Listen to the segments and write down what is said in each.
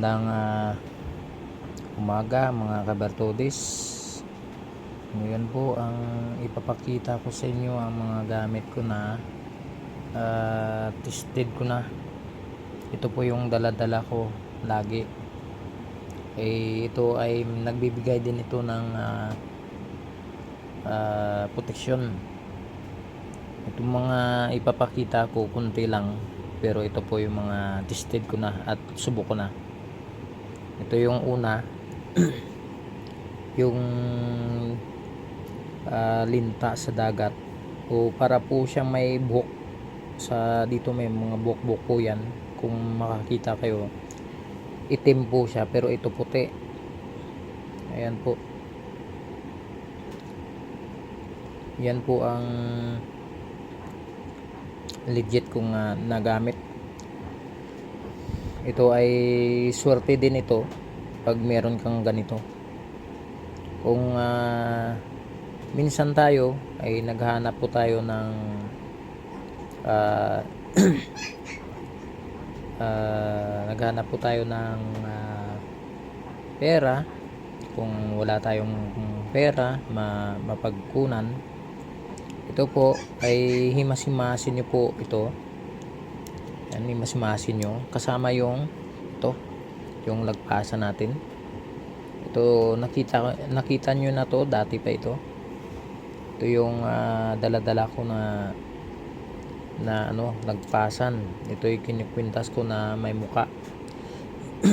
Magandang ah, umaga mga kabartodis. Ngayon po ang ipapakita ko sa inyo ang mga gamit ko na ah, tested ko na. Ito po yung daladala ko lagi. Eh, ito ay nagbibigay din ito ng ah, ah, proteksyon. Itong mga ipapakita ko kunti lang pero ito po yung mga tested ko na at subok ko na ito yung una. Yung ah, linta sa dagat. O para po siyang may buhok. Sa dito may mga buhok-buhok po yan. Kung makakita kayo itim po siya pero ito puti. Ayan po. Yan po ang legit kong ah, nagamit ito ay swerte din ito pag meron kang ganito. Kung ah, minsan tayo ay naghahanap po tayo ng ah, ah, naghahanap po tayo ng ah, pera. Kung wala tayong pera ma mapagkunan. Ito po ay himas-himasin nyo po ito yan himas-himasin nyo kasama yung ito yung lagpasan natin. Ito nakita nakita nyo na to dati pa ito. Ito yung ah, dala-dala ko na na ano lagpasan. Ito yung kinikwintas ko na may muka.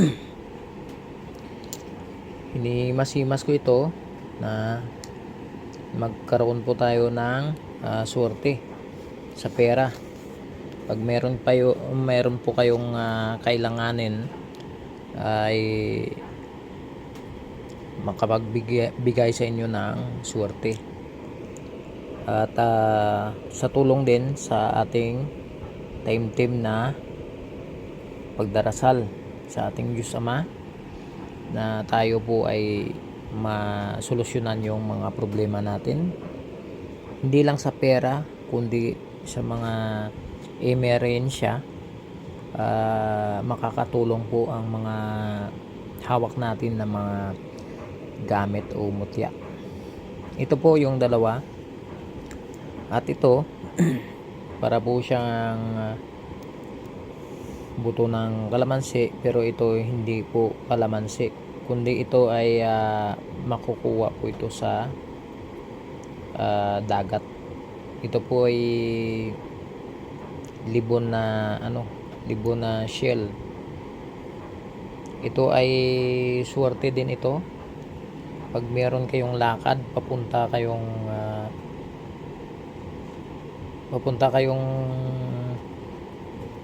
Hinimas-himas ko ito na magkaroon po tayo ng ah, swerte sa pera pag meron pa yo, meron po kayong ah, kailanganin ay makapagbigay bigay sa inyo ng swerte at ah, sa tulong din sa ating time team na pagdarasal sa ating Diyos Ama na tayo po ay masolusyonan yung mga problema natin. Hindi lang sa pera kundi sa mga emerensya ah, makakatulong po ang mga hawak natin na mga gamit o mutya. Ito po yung dalawa. At ito para po siyang ah, buto ng kalamansi pero ito hindi po kalamansi kundi ito ay ah, makukuha po ito sa ah, dagat. Ito po ay libon na ano libon na shell. Ito ay swerte din ito. Pag meron kayong lakad papunta kayong ah, papunta kayong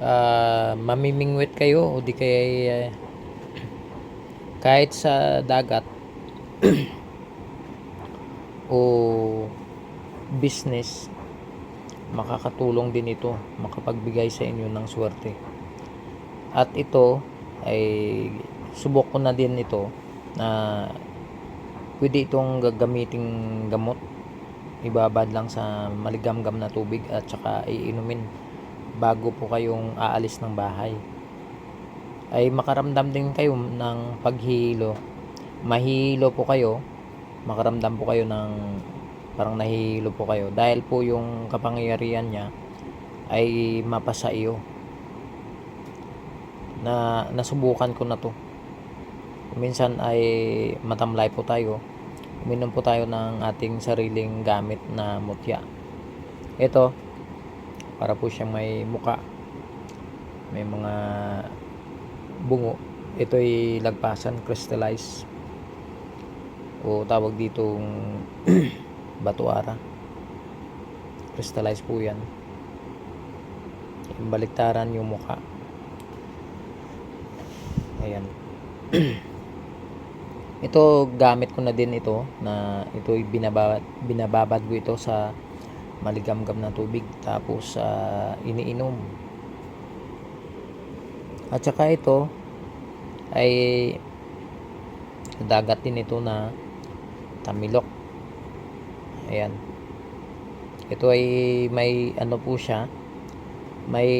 ah, mamimingwit kayo o di kaya ah, kahit sa dagat o business makakatulong din ito makapagbigay sa inyo ng swerte. At ito ay subok ko na din ito na pwede itong gagamiting gamot. Ibabad lang sa maligamgam na tubig at saka iinumin bago po kayong aalis ng bahay. Ay makaramdam din kayo ng paghihilo. Mahilo po kayo makaramdam po kayo ng parang nahihilo po kayo. Dahil po yung kapangyarihan niya ay mapasa iyo. Na nasubukan ko na to. Minsan ay matamlay po tayo. Uminom po tayo ng ating sariling gamit na mutya. Ito para po siyang may muka. May mga bungo. Ito ay lagpasan crystallized. O tawag ditong batuara. Crystallized po yan. Yung baliktaran yung muka ayan. Ito gamit ko na din ito na ito binababad, binababad ko ito sa maligamgam na tubig tapos ah, iniinom. At saka ito ay dagat din ito na tamilok ayan ito ay may ano po siya may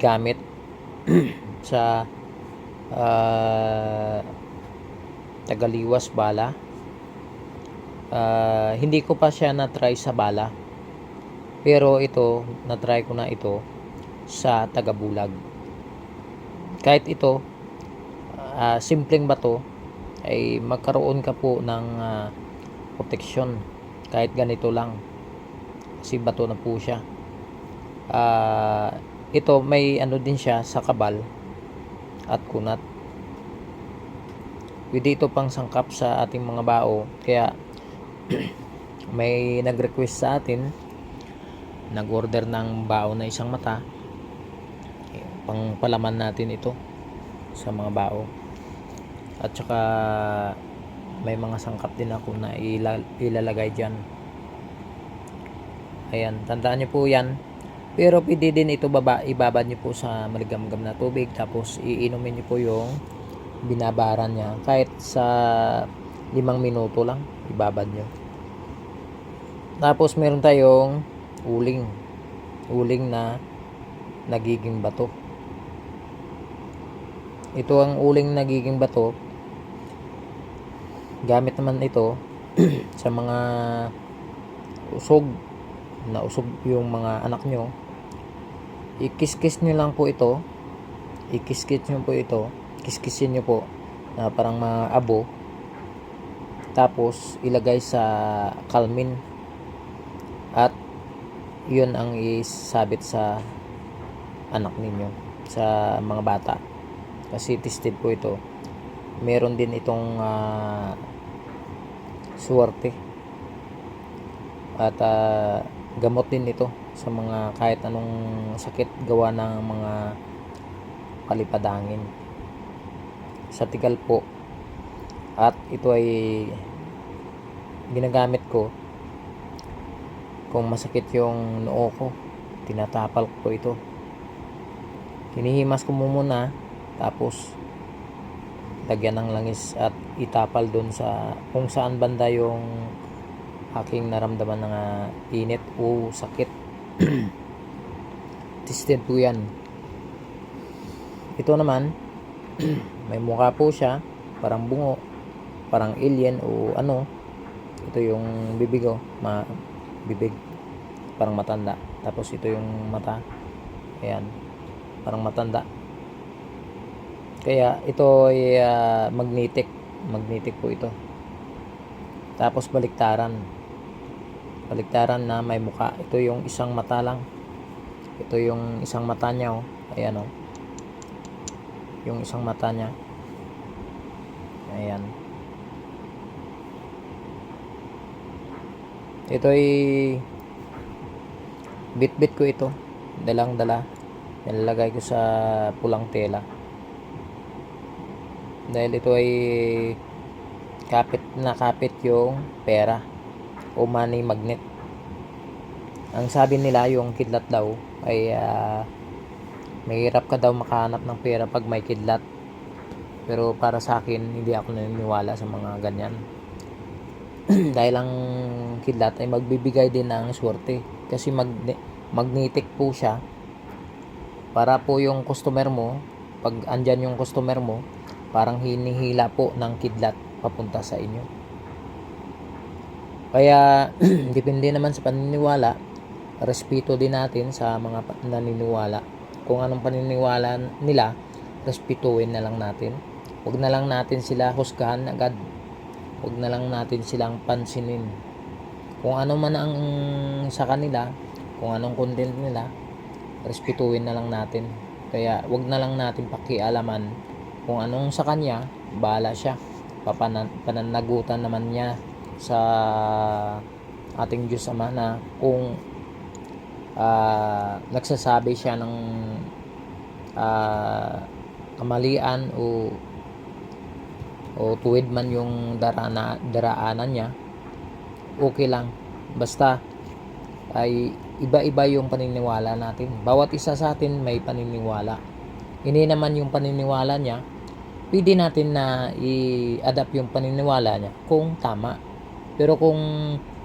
gamit sa ah, Tagaliwas Bala. Ah, hindi ko pa siya na-try sa Bala. Pero ito, na-try ko na ito sa Tagabulag. Kahit ito, ah, simpleng bato, ay magkaroon ka po ng ah, proteksyon. Kahit ganito lang. Kasi bato na po siya. Ah, ito may ano din siya sa kabal at kunat. Pwede ito pang sangkap sa ating mga bao. Kaya may nag-request sa atin nag-order ng bao na isang mata. Pang palaman natin ito sa mga bao. At saka may mga sangkap din ako na ila- ilalagay dyan. Ayan, tandaan nyo po yan. Pero pwede din ito baba, ibabad nyo po sa maligamgam na tubig tapos iinumin nyo po yung binabaran niya kahit sa limang minuto lang ibabad nyo. Tapos meron tayong uling. Uling na nagiging bato. Ito ang uling nagiging bato. Gamit naman ito sa mga usog na usog yung mga anak nyo. Ikiskis nyo lang po ito. Ikiskis nyo po ito. Kiskisin nyo po na parang mga abo. Tapos ilagay sa kalmin. At yun ang isabit sa anak ninyo sa mga bata. Kasi tested po ito. Meron din itong ah, suwerte. At ah, gamot din ito sa mga kahit anong sakit gawa ng mga palipadangin. Sa tigal po. At ito ay ginagamit ko. Kung masakit yung noo ko tinatapal ko ito. Hinihimas ko muna tapos lagyan ng langis at itapal doon sa kung saan banda yung aking naramdaman ng ah, init o sakit. Tested po yan. Ito naman, may mukha po siya, parang bungo, parang alien o ano. Ito yung bibig ma bibig, parang matanda. Tapos ito yung mata. Ayan, parang matanda. Kaya ito ay ah, magnetic, magnetic po ito. Tapos baliktaran baliktaran na may muka. Ito yung isang mata lang. Ito yung isang mata niya, oh. Ayan, oh. Yung isang mata niya. Ayan. Ito ay bit-bit ko ito. Dalang dala. Nilalagay ko sa pulang tela. Dahil ito ay kapit na kapit yung pera o money magnet. Ang sabi nila yung kidlat daw ay ah, mahirap ka daw makahanap ng pera pag may kidlat. Pero para sa akin, hindi ako naniniwala sa mga ganyan. Dahil ang kidlat ay magbibigay din ng swerte. Kasi magne- magnetic po siya. Para po yung customer mo, pag andyan yung customer mo, parang hinihila po ng kidlat papunta sa inyo. Kaya, depende naman sa paniniwala, respeto din natin sa mga naniniwala. Kung anong paniniwala nila, respetuhin na lang natin. Huwag na lang natin sila husgahan agad. Huwag na lang natin silang pansinin. Kung ano man ang sa kanila, kung anong content nila, respetuhin na lang natin. Kaya, huwag na lang natin pakialaman kung anong sa kanya, bahala siya. Papanan, pananagutan naman niya sa ating Diyos Ama na kung ah, nagsasabi siya ng ah, kamalian o o tuwid man yung darana, daraanan niya okay lang. Basta ay iba-iba yung paniniwala natin. Bawat isa sa atin may paniniwala. Hindi naman yung paniniwala niya pwede natin na i-adapt yung paniniwala niya kung tama pero kung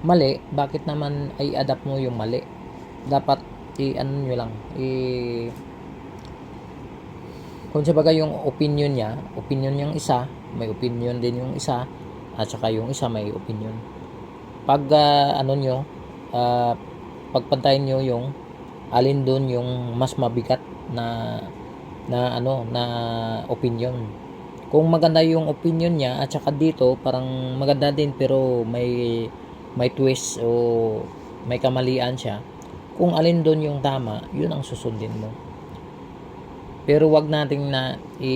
mali bakit naman ay adapt mo yung mali dapat i ano nyo lang i kung sa bagay yung opinion niya, opinion niyang isa, may opinion din yung isa, at saka yung isa may opinion. Pag ah, ano nyo, ah, pagpantayin nyo yung alin doon yung mas mabigat na na ano na opinion. Kung maganda yung opinion niya at saka dito parang maganda din pero may may twist o may kamalian siya. Kung alin doon yung tama, yun ang susundin mo. Pero wag nating na i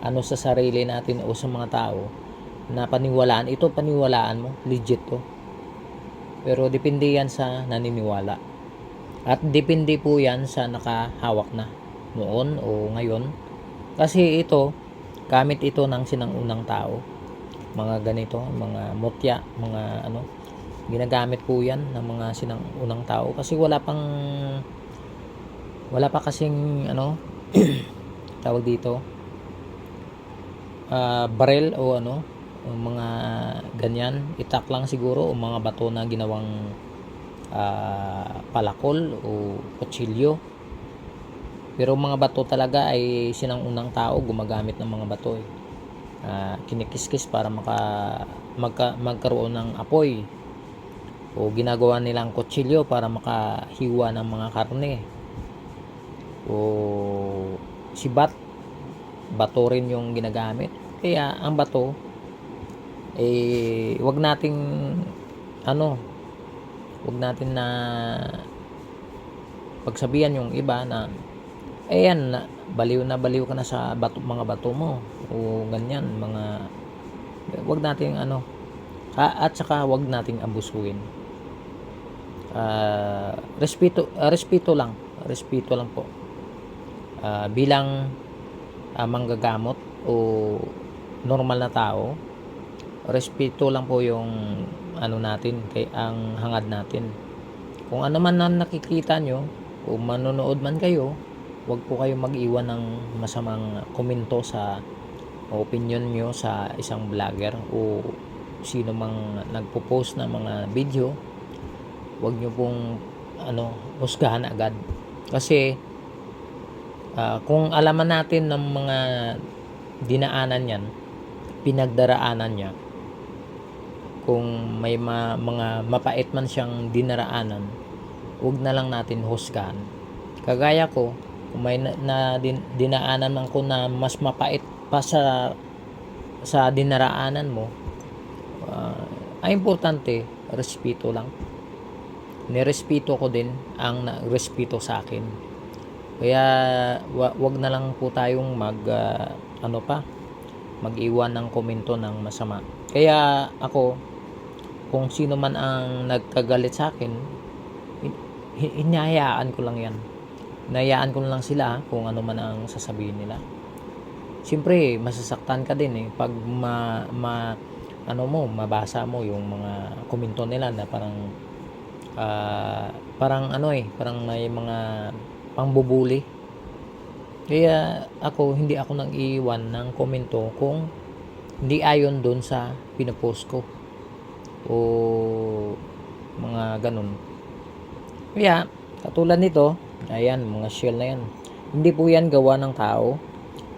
ano sa sarili natin o sa mga tao na paniwalaan. Ito paniwalaan mo, legit to. Pero depende yan sa naniniwala. At depende po yan sa nakahawak na noon o ngayon. Kasi ito, gamit ito ng sinangunang tao. Mga ganito, mga mutya, mga ano, ginagamit po yan ng mga sinangunang tao. Kasi wala pang, wala pa kasing, ano, tawag dito, ah barel o ano, o mga ganyan, itak lang siguro o mga bato na ginawang ah, palakol o kutsilyo. Pero mga bato talaga ay sinangunang tao gumagamit ng mga bato eh. Ah, kinikiskis para maka, magka, magkaroon ng apoy. O ginagawa nilang kutsilyo para makahiwa ng mga karne. O sibat, bato rin yung ginagamit. Kaya ang bato eh wag nating ano wag natin na pagsabihan yung iba na ayan na baliw na baliw ka na sa bato, mga bato mo. O ganyan mga wag nating ano at saka wag nating abusuin Ah, respeto ah, respeto lang respeto lang po. Ah, bilang ah, manggagamot o normal na tao respeto lang po yung ano natin kay ang hangad natin. Kung ano man ang nakikita nyo o manonood man kayo wag po kayo mag-iwan ng masamang komento sa opinion nyo sa isang vlogger o sino mang nagpo-post ng mga video. Wag nyo pong ano husgahan agad. Kasi ah, kung alaman natin ng mga dinaanan yan pinagdaraanan niya kung may ma- mga mapait man siyang dinaraanan huwag na lang natin husgahan. Kagaya ko may na, na din, dinaanan man ko na mas mapait pa sa sa dinaraanan mo ah, ang importante respeto lang. Nirespeto ko din ang respeto sa akin. Kaya wa, wag na lang po tayong mag ah, ano pa mag-iwan ng komento ng masama. Kaya ako kung sino man ang nagkagalit sa akin hin- hin- hinahayaan ko lang yan hinahayaan ko lang sila kung ano man ang sasabihin nila. Siyempre masasaktan ka din eh. Pag ma, ma ano mo mabasa mo yung mga komento nila na parang ah, parang ano eh parang may mga pangbubuli. Kaya ako hindi ako nang iiwan ng komento kung hindi ayon doon sa pinopost ko o mga ganun. Kaya katulad nito ayan mga shell na yan. Hindi po yan gawa ng tao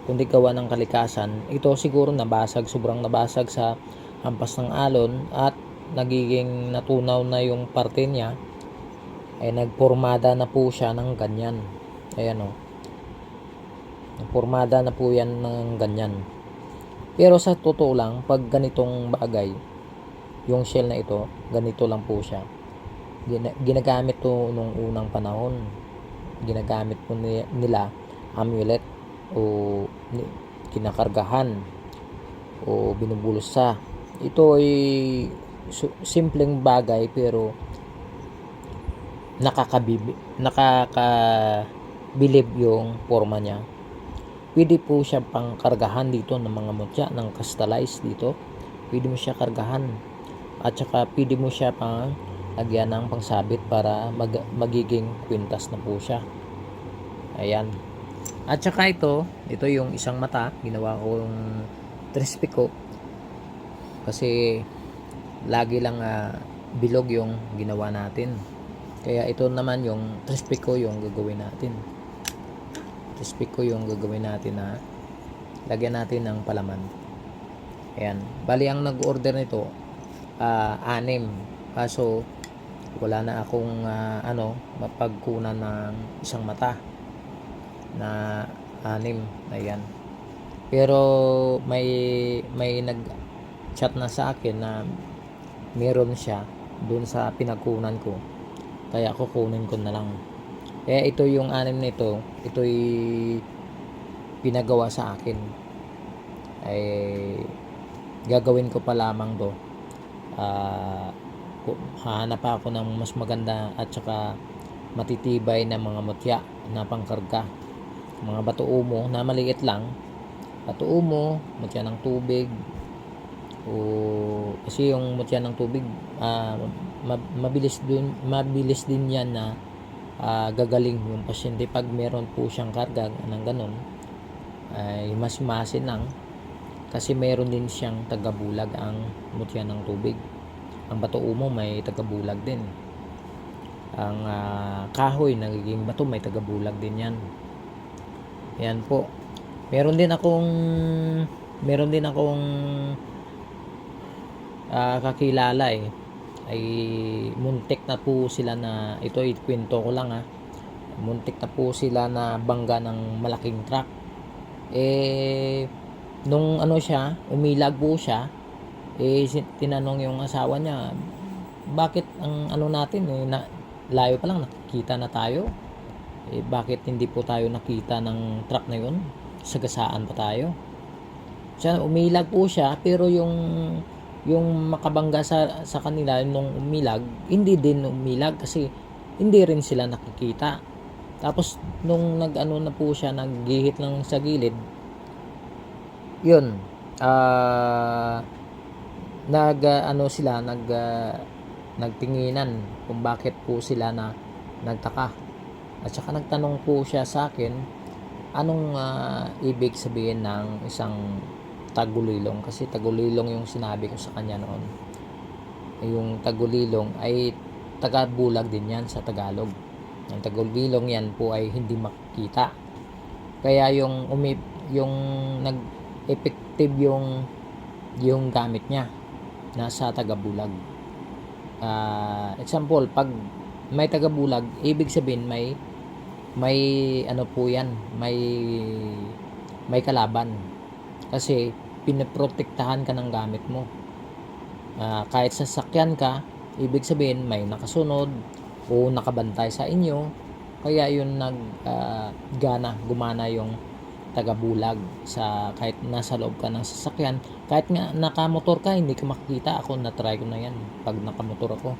kundi gawa ng kalikasan. Ito siguro nabasag sobrang nabasag sa hampas ng alon at nagiging natunaw na yung parte niya. Ay nagpormada na po siya ng ganyan. Ayan o nagpormada na po yan ng ganyan. Pero sa totoo lang pag ganitong bagay yung shell na ito ganito lang po siya. Gina- ginagamit to nung unang panahon ginagamit po ni- nila amulet o kinakargahan o binubulsa. Ito ay simpleng bagay pero nakakabibi nakakabilib yung forma niya. Pwede po siya pang kargahan dito ng mga mutya ng crystallize dito. Pwede mo siya kargahan. At saka pwede mo siya pang lagyan ng pangsabit para mag- magiging kwintas na po siya ayan at saka ito ito yung isang mata ginawa ko yung trispico kasi lagi lang ah, bilog yung ginawa natin kaya ito naman yung trispico yung gagawin natin toothpick ko yung gagawin natin na lagyan natin ng palaman. Ayan. Bali, ang nag-order nito, ah, anim. Kaso, wala na akong ah, ano, mapagkunan ng isang mata na anim. Ayan. Pero may may nag chat na sa akin na meron siya doon sa pinagkunan ko. Kaya kukunin ko na lang. Kaya ito yung anim nito, ito'y pinagawa sa akin. Ay gagawin ko pa lamang do. Ah, ku- hahanap ako ng mas maganda at saka matitibay na mga mutya na pangkarga. Mga bato umo na maliit lang. Bato umo, mutya ng tubig. O kasi yung mutya ng tubig ma- mabilis din mabilis din yan na ah, gagaling yung pasyente pag meron po siyang karga ng ganun ay mas masin lang kasi meron din siyang tagabulag ang mutya ng tubig ang bato umo may tagabulag din. Ang ah, kahoy nagiging bato may tagabulag din yan. Yan po. Meron din akong meron din akong ah, kakilala eh. Ay muntik na po sila na ito ikwento ko lang ha muntik na po sila na bangga ng malaking truck. Eh nung ano siya umilag po siya eh tinanong yung asawa niya bakit ang ano natin eh na, layo pa lang nakikita na tayo? Eh bakit hindi po tayo nakita ng truck na yun? Sagasaan pa tayo? Siya umilag po siya pero yung yung makabangga sa sa kanila nung umilag hindi din umilag kasi hindi rin sila nakikita. Tapos nung nag-ano na po siya naggihit lang sa gilid yun ah nag ah, ano sila nag ah, nagtinginan kung bakit po sila na nagtaka. At saka nagtanong po siya sa akin anong ah, ibig sabihin ng isang tagulilong? Kasi tagulilong yung sinabi ko sa kanya noon. Yung tagulilong ay tagabulag din yan sa Tagalog. Ang tagulilong yan po ay hindi makikita. Kaya yung umi yung nag effective yung yung gamit niya nasa tagabulag. Ah, example pag may tagabulag ibig sabihin may may ano po yan may may kalaban. Kasi pinaprotektahan ka ng gamit mo. Ah, kahit sasakyan ka ibig sabihin may nakasunod o nakabantay sa inyo kaya yun nag ah, gana gumana yung tagabulag sa kahit nasa loob ka ng sasakyan. Kahit nga nakamotor ka hindi ka makikita. Ako na try ko na yan pag nakamotor ako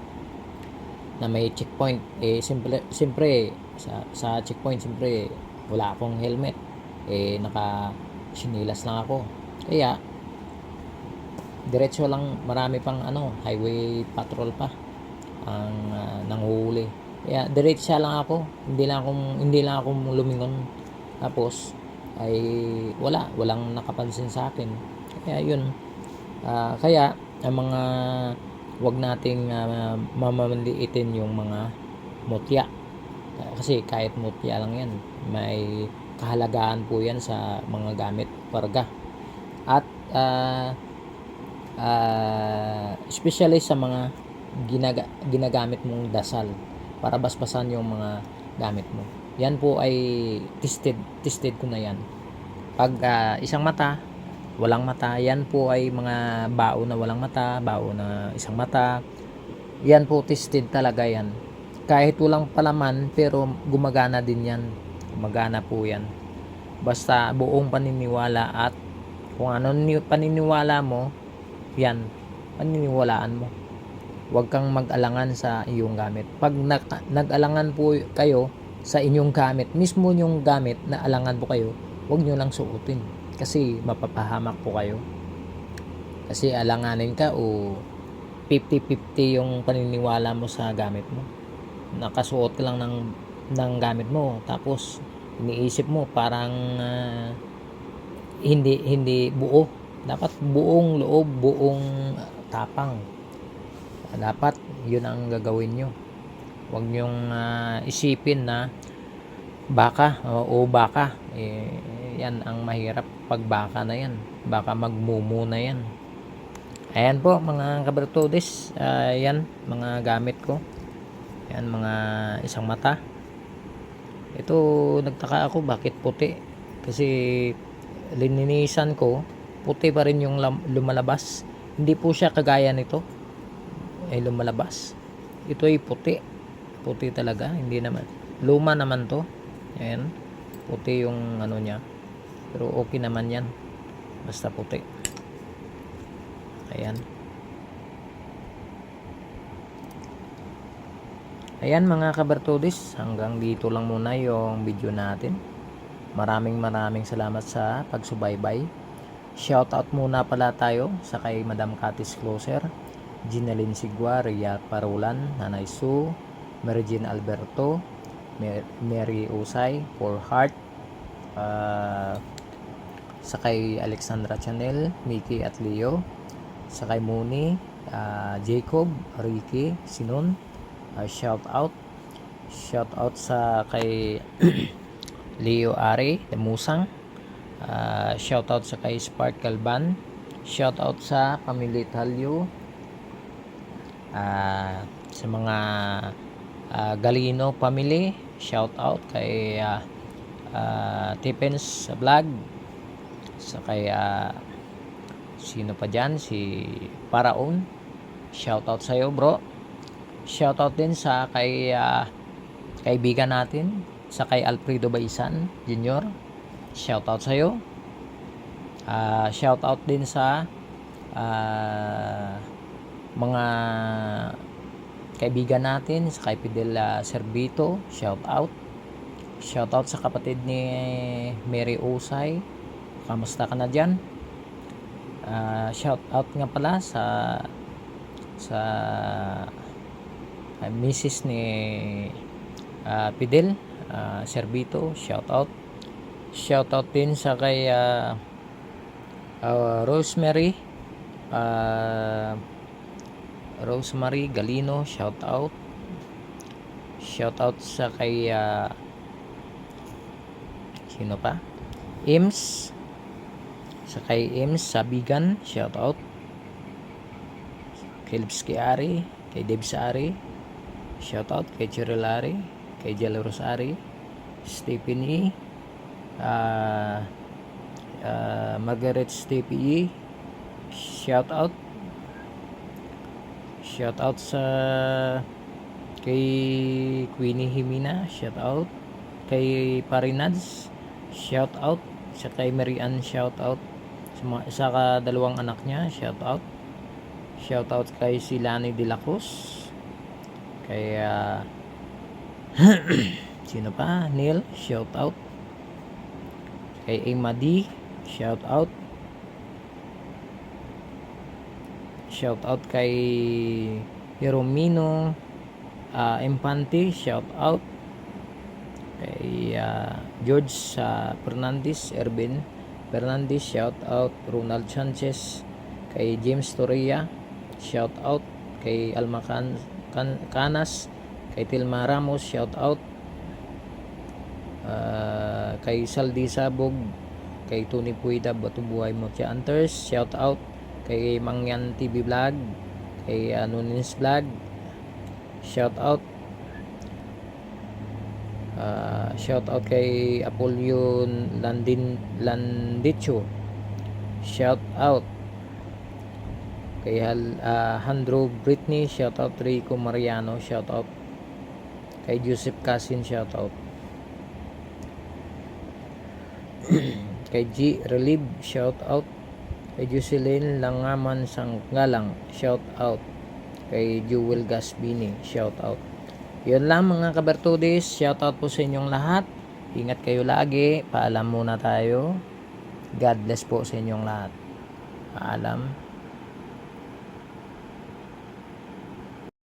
na may checkpoint. Eh simple siyempre sa sa checkpoint siyempre wala akong helmet. Eh naka sinilas lang ako. Kaya diretso lang marami pang ano highway patrol pa ang uh, nanguhuli. Kaya diretso lang ako. Hindi lang akong hindi lang akong lumingon. Tapos ay wala walang nakapansin sa akin. Kaya yun Ah, kaya ang mga wag nating uh, mamamaliitin yung mga mutya. Kasi kahit mutya lang yan may kahalagaan po yan sa mga gamit parga. At ah, ah, especially sa mga ginaga- ginagamit mong dasal para basbasan yung mga gamit mo yan po ay tested tested ko na yan. Pag ah, isang mata walang mata. Yan po ay mga bao na walang mata bao na isang mata. Yan po tested talaga yan. Kahit walang palaman pero gumagana din yan. Gumagana po yan. Basta buong paniniwala at kung ano ni paniniwala mo yan paniniwalaan mo. Huwag kang mag-alangan sa iyong gamit. Pag nag- nag-alangan po kayo sa inyong gamit mismo yung gamit na alangan po kayo huwag nyo lang suotin kasi mapapahamak po kayo. Kasi alanganin ka o 50-50 yung paniniwala mo sa gamit mo. Nakasuot ka lang ng, ng gamit mo tapos iniisip mo parang ah, hindi hindi buo. Dapat buong loob buong tapang. Dapat yun ang gagawin nyo huwag nyong ah, isipin na baka o, o baka eh, yan ang mahirap pag baka na yan. Baka magmumu na yan. Ayan po mga kabertudes Ah, yan mga gamit ko. Yan mga isang mata. Ito nagtaka ako bakit puti? Kasi lininisan ko puti pa rin yung lumalabas. Hindi po siya kagaya nito. Ay lumalabas. Ito ay puti puti talaga hindi naman. Luma naman to. Ayan. Puti yung ano niya. Pero okay naman yan. Basta puti. Ayan. Ayan mga kabertudis hanggang dito lang muna yung video natin. Maraming maraming salamat sa pagsubaybay. Shout out muna pala tayo sa kay Madam Katis Closer Ginalyn Sigua, Ria Parulan, Nanay Sue, Jean Alberto, Mary Usay, For Heart, ah, sa kay Alexandra Chanel, Mickey at Leo, sa kay Muni, ah, Jacob, Ricky, Sinon, ah, shout out, shout out sa kay Leo Ari, Musang, ah, shout out sa kay Sparkle Ban, shout out sa Pamilya Talyo, ah, sa mga ah, Galino family, shout out kay ah, ah, Tippens Vlog, sa kay ah, sino pa dyan, si Paraon, shout out sa iyo bro. Shout out din sa kay ah, kaibigan natin, sa kay Alfredo Baisan Jr. Shout out sa iyo. Ah, shout out din sa ah, mga kaibigan natin sa kay Fidel ah, Servito, shout out. Shout out sa kapatid ni Mary Usay. Kamusta ka na diyan? Ah, shout out nga pala sa sa ah, Mrs. ni ah, Fidel ah, Servito, shout out. Shout out din sa kay ah, ah, Rosemary ah, Rosemary Galino, shout out. Shout out sa kay ah, sino pa? Ims sa kay Ims Sabigan, shout out. Kay Lipski Ari, kay Debs Ari, shout out kay Cheryl Ari, kay Jaleros Ari, Stephen E, ah, ah, Margaret Stephen E, shout out Shout out sa kay Queenie Himina, shout out. Kay Parinads, shout out. Sa kay Marian, shout out. Sa, mga, sa kadalawang anak niya, shout out. Shout out kay Silani De La Cruz. Kay ah, sino pa? Neil, shout out. Kay D, shout out. Shout out kay Jeromino ah, Empante shout out kay ah, George sa Fernandez Ervin Fernandez shout out Ronald Sanchez kay James Torreya shout out kay Alma Can- Can- Canas kay Tilma Ramos shout out Ah, kay Saldi Sabog kay Tony Puida Batubuhay Mocha Hunters shout out kay Mangyan TV Vlog, kay Anonymous Vlog, shout out. Ah, shout out kay Apollo Landin Landicho. Shout out. Kay Hal, ah, Handro Britney, shout out. Rico Mariano, shout out. Kay Joseph Casin, shout out. Kay G Relieve, shout out kay Jocelyn Langaman Sanggalang shout out. Kay Jewel Gasbini shout out. Yun lang mga kabertudis. Shout out po sa inyong lahat. Ingat kayo lagi. Paalam muna tayo. God bless po sa inyong lahat. Paalam